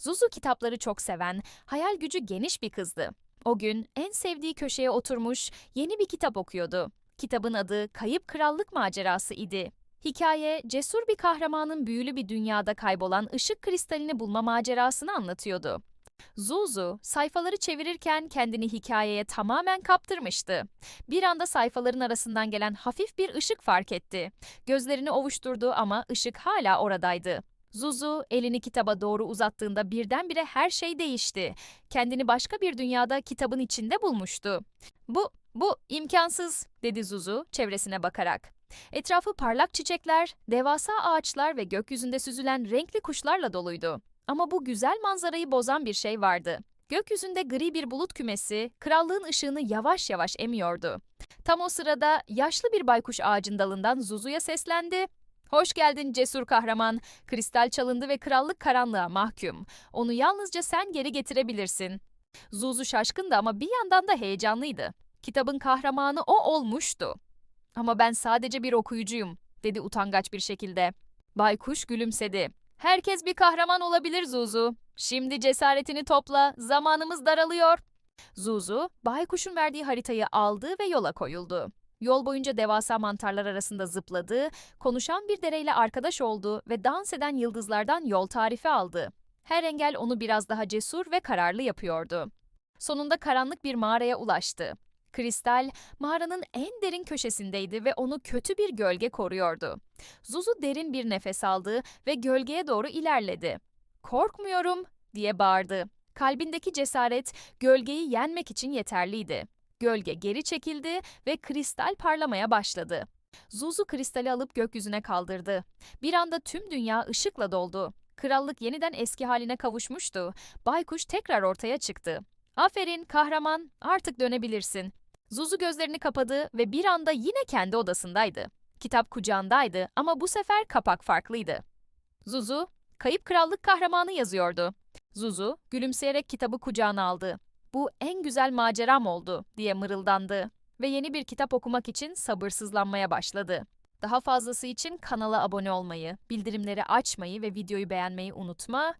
Zuzu kitapları çok seven, hayal gücü geniş bir kızdı. O gün en sevdiği köşeye oturmuş yeni bir kitap okuyordu. Kitabın adı Kayıp Krallık Macerası idi. Hikaye, cesur bir kahramanın büyülü bir dünyada kaybolan ışık kristalini bulma macerasını anlatıyordu. Zuzu, sayfaları çevirirken kendini hikayeye tamamen kaptırmıştı. Bir anda sayfaların arasından gelen hafif bir ışık fark etti. Gözlerini ovuşturdu ama ışık hala oradaydı. Zuzu elini kitaba doğru uzattığında birdenbire her şey değişti. Kendini başka bir dünyada kitabın içinde bulmuştu. Bu, bu imkansız dedi Zuzu çevresine bakarak. Etrafı parlak çiçekler, devasa ağaçlar ve gökyüzünde süzülen renkli kuşlarla doluydu. Ama bu güzel manzarayı bozan bir şey vardı. Gökyüzünde gri bir bulut kümesi, krallığın ışığını yavaş yavaş emiyordu. Tam o sırada yaşlı bir baykuş ağacın dalından Zuzu'ya seslendi. Hoş geldin cesur kahraman. Kristal çalındı ve krallık karanlığa mahkum. Onu yalnızca sen geri getirebilirsin. Zuzu şaşkındı ama bir yandan da heyecanlıydı. Kitabın kahramanı o olmuştu. Ama ben sadece bir okuyucuyum, dedi utangaç bir şekilde. Baykuş gülümsedi. Herkes bir kahraman olabilir Zuzu. Şimdi cesaretini topla, zamanımız daralıyor. Zuzu, baykuşun verdiği haritayı aldı ve yola koyuldu. Yol boyunca devasa mantarlar arasında zıpladı, konuşan bir dereyle arkadaş oldu ve dans eden yıldızlardan yol tarifi aldı. Her engel onu biraz daha cesur ve kararlı yapıyordu. Sonunda karanlık bir mağaraya ulaştı. Kristal, mağaranın en derin köşesindeydi ve onu kötü bir gölge koruyordu. Zuzu derin bir nefes aldı ve gölgeye doğru ilerledi. Korkmuyorum diye bağırdı. Kalbindeki cesaret gölgeyi yenmek için yeterliydi. Gölge geri çekildi ve kristal parlamaya başladı. Zuzu kristali alıp gökyüzüne kaldırdı. Bir anda tüm dünya ışıkla doldu. Krallık yeniden eski haline kavuşmuştu. Baykuş tekrar ortaya çıktı. Aferin kahraman, artık dönebilirsin. Zuzu gözlerini kapadı ve bir anda yine kendi odasındaydı. Kitap kucağındaydı ama bu sefer kapak farklıydı. Zuzu, Kayıp Krallık Kahramanı yazıyordu. Zuzu, gülümseyerek kitabı kucağına aldı. Bu en güzel maceram oldu diye mırıldandı ve yeni bir kitap okumak için sabırsızlanmaya başladı. Daha fazlası için kanala abone olmayı, bildirimleri açmayı ve videoyu beğenmeyi unutma.